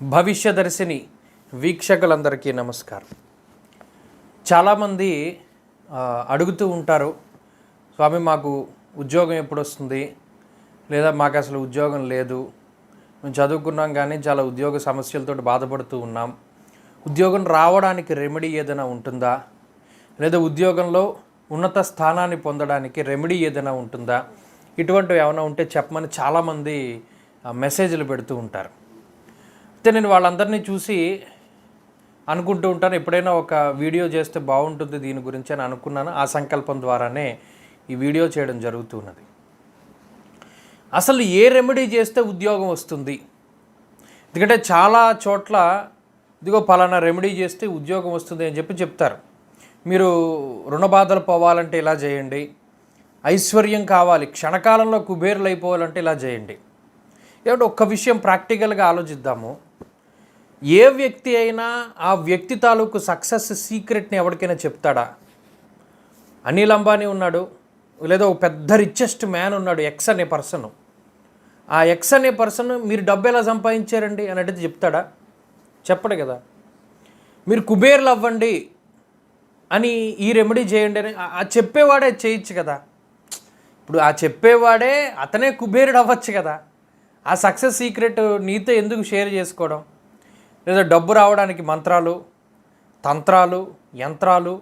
భవిష్యదర్శిని వీక్షకులందరికీ నమస్కారం. చాలామంది అడుగుతూ ఉంటారు స్వామి మాకు ఉద్యోగం ఎప్పుడు వస్తుంది లేదా మాకు అసలు ఉద్యోగం లేదు. మేము చదువుకున్నాం కానీ చాలా ఉద్యోగ సమస్యలతో బాధపడుతూ ఉన్నాం. ఉద్యోగం రావడానికి రెమెడీ ఏదైనా ఉంటుందా? లేదా ఉద్యోగంలో ఉన్నత స్థానాన్ని పొందడానికి రెమెడీ ఏదైనా ఉంటుందా? ఇటువంటివి ఏమైనా ఉంటే చెప్పమని చాలామంది మెసేజ్లు పెడుతూ ఉంటారు. అయితే నేను వాళ్ళందరినీ చూసి అనుకుంటూ ఉంటాను. ఎప్పుడైనా ఒక వీడియో చేస్తే బాగుంటుంది దీని గురించి అని అనుకున్నాను. ఆ సంకల్పం ద్వారానే ఈ వీడియో చేయడం జరుగుతున్నది. అసలు ఏ రెమెడీ చేస్తే ఉద్యోగం వస్తుంది? ఎందుకంటే చాలా చోట్ల ఇదిగో పలానా రెమెడీ చేస్తే ఉద్యోగం వస్తుంది అని చెప్పి చెప్తారు. మీరు రుణ బాధలు పోవాలంటే ఇలా చేయండి. ఐశ్వర్యం కావాలి. క్షణకాలంలో కుబేరులు అయిపోవాలంటే ఇలా చేయండి. ఏమంటే ఒక్క విషయం ప్రాక్టికల్గా ఆలోచిద్దాము. ఏ వ్యక్తి అయినా ఆ వ్యక్తి తాలూకు సక్సెస్ సీక్రెట్ని ఎవరికైనా చెప్తాడా? అనిల్ అంబానీ ఉన్నాడు లేదా ఒక పెద్ద రిచెస్ట్ మ్యాన్ ఉన్నాడు ఎక్స్ అనే పర్సన్ ఆ ఎక్స్ అనే పర్సన్ మీరు డబ్బు ఎలా సంపాదించారండి అని అడిగితే చెప్తాడా? చెప్పడు కదా. మీరు కుబేర్లు అవ్వండి అని ఈ రెమెడీ చేయండి అని ఆ- ఆ చెప్పేవాడే చేయొచ్చు కదా. ఇప్పుడు ఆ చెప్పేవాడే అతనే కుబేరుడు అవ్వచ్చు కదా. ఆ సక్సెస్ సీక్రెట్ నీతో ఎందుకు షేర్ చేసుకోవడం? లేదా డబ్బు రావడానికి మంత్రాలు తంత్రాలు యంత్రాలు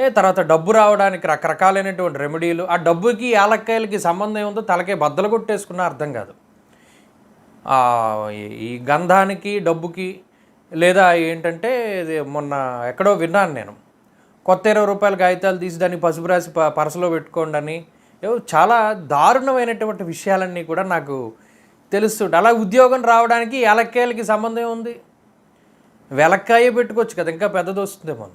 ఏ తర్వాత డబ్బు రావడానికి రకరకాలైనటువంటి రెమెడీలు ఆ డబ్బుకి యాలక్కాయలకి సంబంధం ఏముందో తలకే బద్దలు కొట్టేసుకున్న అర్థం కాదు. ఈ- గంధానికి డబ్బుకి లేదా ఏంటంటే ఇది మొన్న ఎక్కడో విన్నాను నేను. కొత్త ఇరవై రూపాయల కాగితాలు తీసి దాన్ని పసుపు రాసి ప పరసలో పెట్టుకోండి అని చాలా దారుణమైనటువంటి విషయాలన్నీ కూడా నాకు తెలుస్తుంటాయి అలా ఉద్యోగం రావడానికి ఏలక్కాయలకి సంబంధం ఉంది వెలక్కాయ పెట్టుకోవచ్చు కదా ఇంకా పెద్దది వస్తుందేమో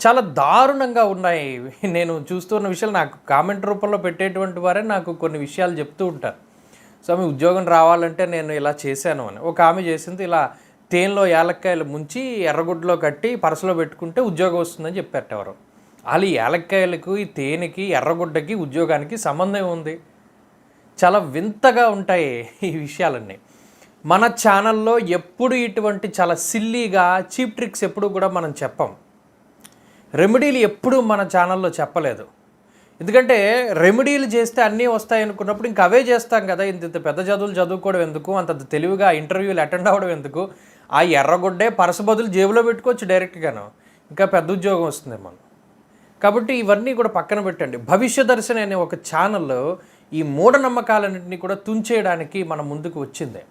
చాలా దారుణంగా ఉన్నాయి. నేను చూస్తున్న విషయాలు నాకు కామెంట్ రూపంలో పెట్టేటువంటి వారే నాకు కొన్ని విషయాలు చెప్తూ ఉంటారు. స్వామి ఉద్యోగం రావాలంటే నేను ఇలా చేశాను అని. ఒక ఆమె చేసింది ఇలా తేనెలో ఏలక్కాయలు ముంచి ఎర్రగుడ్డలో కట్టి పరసలో పెట్టుకుంటే ఉద్యోగం వస్తుందని చెప్పారట ఎవరు. వాళ్ళు ఈ ఈ తేనెకి ఎర్రగుడ్డకి ఉద్యోగానికి సంబంధం ఉంది చాలా వింతగా ఉంటాయి ఈ విషయాలన్నీ. మన ఛానల్లో ఎప్పుడు ఇటువంటి చాలా సిల్లీగా చీప్ ట్రిక్స్ ఎప్పుడు కూడా మనం చెప్పం. రెమెడీలు ఎప్పుడూ మన ఛానల్లో చెప్పలేదు. ఎందుకంటే రెమెడీలు చేస్తే అన్నీ వస్తాయి అనుకున్నప్పుడు ఇంక అవే చేస్తాం కదా. ఇంత ఇంత పెద్ద చదువులు చదువుకోవడం ఎందుకు? అంత తెలివిగా ఇంటర్వ్యూలు అటెండ్ అవ్వడం ఎందుకు? ఆ ఎర్రగొడ్డే పరస బదులు జేబులో పెట్టుకోవచ్చు డైరెక్ట్గాను. ఇంకా పెద్ద ఉద్యోగం వస్తుంది మనం కాబట్టి ఇవన్నీ కూడా పక్కన పెట్టండి. భవిష్య దర్శన్ అనే ఒక ఛానల్లో ఈ మూఢనమ్మకాలన్నింటినీ కూడా తుంచేయడానికి మన ముందుకు వచ్చింది.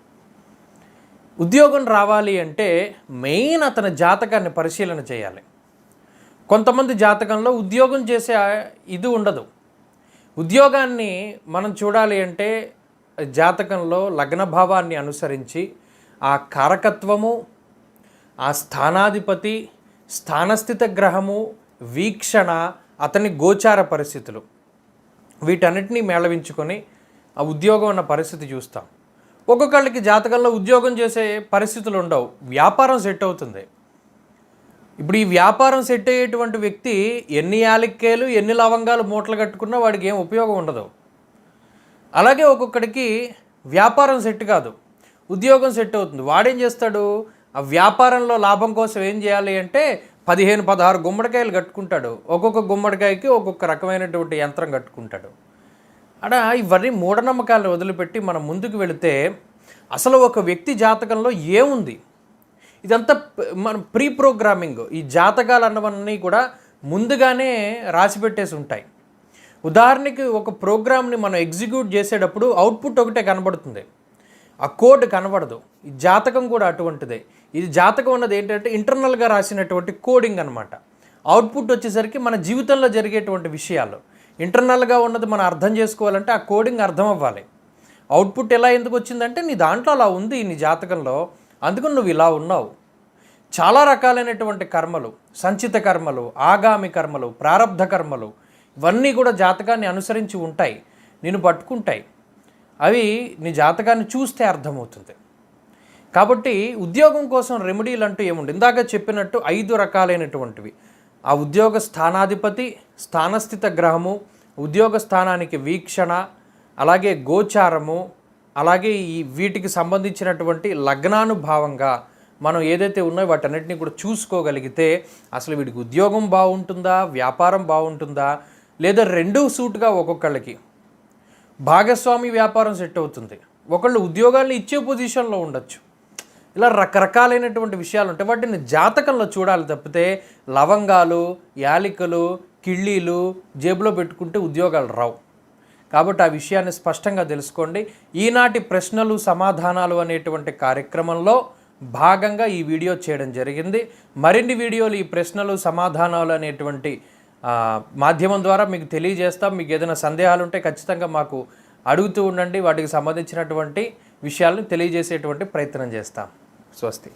ఉద్యోగం రావాలి అంటే మెయిన్ అతని జాతకాన్ని పరిశీలన చేయాలి. కొంతమంది జాతకంలో ఉద్యోగం చేసే ఇది ఉండదు. ఉద్యోగాన్ని మనం చూడాలి అంటే జాతకంలో లగ్న భావాన్ని అనుసరించి ఆ కారకత్వము ఆ స్థానాధిపతి స్థానస్థిత గ్రహము వీక్షణ అతని గోచార పరిస్థితులు. వీటన్నిటినీ మేళవించుకొని ఆ ఉద్యోగం అన్న పరిస్థితి చూస్తాం. ఒక్కొక్కళ్ళకి జాతకంలో ఉద్యోగం చేసే పరిస్థితులు ఉండవు. వ్యాపారం సెట్ అవుతుంది. ఇప్పుడు ఈ వ్యాపారం సెట్ అయ్యేటువంటి వ్యక్తి ఎన్ని యాలక్కాయలు ఎన్ని లవంగాలు మూటలు కట్టుకున్నా వాడికి ఏం ఉపయోగం ఉండదు. అలాగే ఒక్కొక్కడికి వ్యాపారం సెట్ కాదు. ఉద్యోగం సెట్ అవుతుంది. వాడేం చేస్తాడు? ఆ వ్యాపారంలో లాభం కోసం ఏం చేయాలి అంటే పదిహేను పదహారు గుమ్మడికాయలు కట్టుకుంటాడు. ఒక్కొక్క గుమ్మడికాయకి ఒక్కొక్క రకమైనటువంటి యంత్రం కట్టుకుంటాడు. అడ ఇవన్నీ మూఢనమ్మకాలను వదిలిపెట్టి మనం ముందుకు వెళితే అసలు ఒక వ్యక్తి జాతకంలో ఏముంది? ఇదంతా మన ప్రీ ప్రోగ్రామింగ్ ఈ జాతకాలు అన్నవన్నీ కూడా ముందుగానే రాసి పెట్టేసి ఉంటాయి. ఉదాహరణకి ఒక ప్రోగ్రామ్ని మనం ఎగ్జిక్యూట్ చేసేటప్పుడు అవుట్పుట్ ఒకటే కనబడుతుంది. ఆ కోడ్ కనబడదు. ఈ జాతకం కూడా అటువంటిదే. ఇది జాతకం ఉన్నది ఏంటంటే ఇంటర్నల్గా రాసినటువంటి కోడింగ్ అనమాట అవుట్పుట్ వచ్చేసరికి మన జీవితంలో జరిగేటువంటి విషయాలు. ఇంటర్నల్గా ఉన్నది మనం అర్థం చేసుకోవాలంటే ఆ కోడింగ్ అర్థం అవ్వాలి. అవుట్పుట్ ఎలా ఎందుకు వచ్చిందంటే నీ దాంట్లో అలా ఉంది నీ జాతకంలో అందుకని నువ్వు ఇలా ఉన్నావు. చాలా రకాలైనటువంటి కర్మలు సంచిత కర్మలు ఆగామి కర్మలు ప్రారంధ కర్మలు ఇవన్నీ కూడా జాతకాన్ని అనుసరించి ఉంటాయి నేను పట్టుకుంటాయి. అవి నీ జాతకాన్ని చూస్తే అర్థమవుతుంది. కాబట్టి ఉద్యోగం కోసం రెమెడీలు అంటూ ఏముంది ఇందాక చెప్పినట్టు ఐదు రకాలైనటువంటివి. ఆ ఉద్యోగ స్థానాధిపతి స్థానస్థిత గ్రహము ఉద్యోగ స్థానానికి వీక్షణ అలాగే గోచారము అలాగే ఈ వీటికి సంబంధించినటువంటి లగ్నానుభావంగా మనం ఏదైతే ఉన్నాయో వాటన్నిటిని కూడా చూసుకోగలిగితే అసలు వీడికి ఉద్యోగం బాగుంటుందా వ్యాపారం బాగుంటుందా లేదా రెండూ సూటుగా ఒక్కొక్కళ్ళకి. భాగస్వామి వ్యాపారం సెట్ అవుతుంది. ఒకళ్ళు ఉద్యోగాలను ఇచ్చే పొజిషన్లో ఉండొచ్చు. ఇలా రకరకాలైనటువంటి విషయాలు ఉంటాయి వాటిని జాతకంలో చూడాలి తప్పితే లవంగాలు యాలికలు కిళ్ళీలు జేబులో పెట్టుకుంటే ఉద్యోగాలు రావు. కాబట్టి ఆ విషయాన్ని స్పష్టంగా తెలుసుకోండి. ఈనాటి ప్రశ్నలు సమాధానాలు అనేటువంటి కార్యక్రమంలో భాగంగా ఈ వీడియో చేయడం జరిగింది. మరిన్ని వీడియోలు ఈ ప్రశ్నలు సమాధానాలు అనేటువంటి మాధ్యమం ద్వారా మీకు తెలియజేస్తాం. మీకు ఏదైనా సందేహాలు ఉంటే ఖచ్చితంగా మాకు అడుగుతూ ఉండండి. వాటికి సంబంధించినటువంటి విషయాలను తెలియజేసేటువంటి ప్రయత్నం చేస్తాం. స్వస్తి.